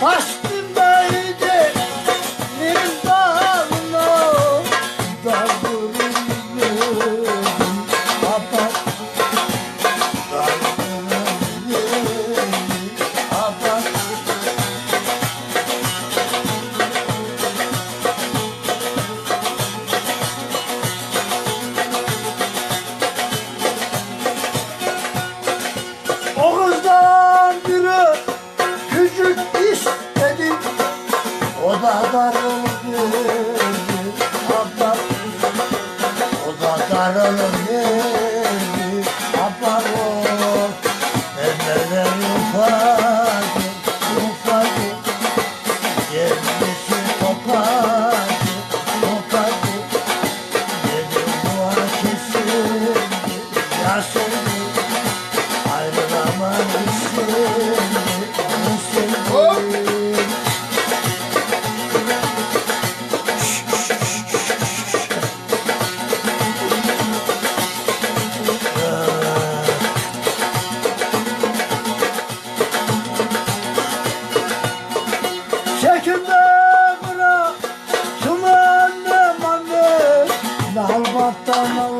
Posso? Baharın gülü Mata, mata.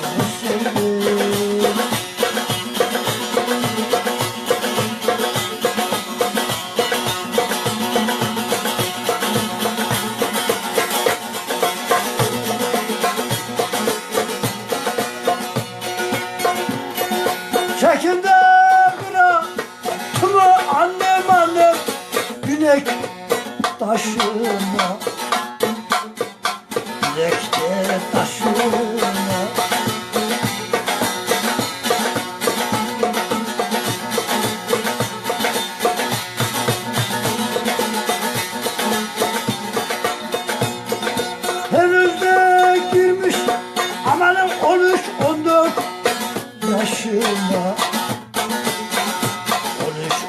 yürek taşına Yürekte taşına. Henüzde girmiş amanın 13-14 yaşına.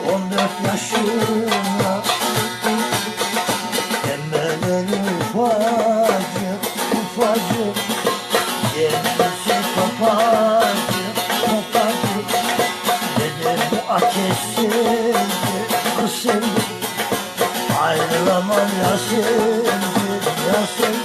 13-14 yaşına. Ayrılamam ya şimdi, ya